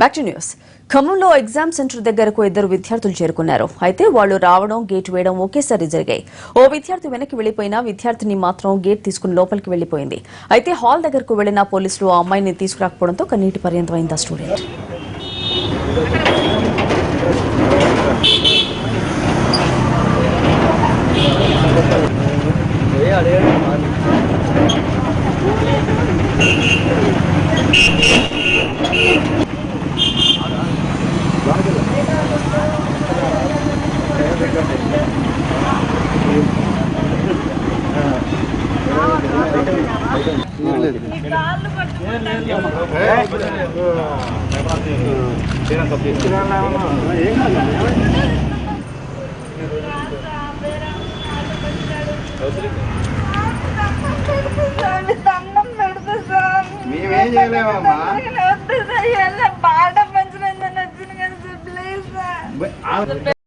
Back to news ఖమ్మంలో exam centre దగ్గరకు ఇద్దరు విద్యార్థులు చేరుకున్నారు. అయితే వాళ్ళు రావడం గేట్ వేయడం ఒకేసారి జరిగాయి. ఓ విద్యార్థి వెనక్కి వెళ్ళిపోయినా విద్యార్థిని మాత్రం గేట్ తీసుకుని లోపలికి వెళ్ళిపోయింది అయితే హాల్ దగ్గరకు వెళ్ళిన పోలీసులు ఆ అమ్మాయిని తీసుకురాకపోవడంతో కన్నీటి పర్యంతమైంది ఆ స్టూడెంట్. దండం మేమేం చేయలేమమ్మా బాగా పెంచడం వచ్చిన కదా ప్లీజ్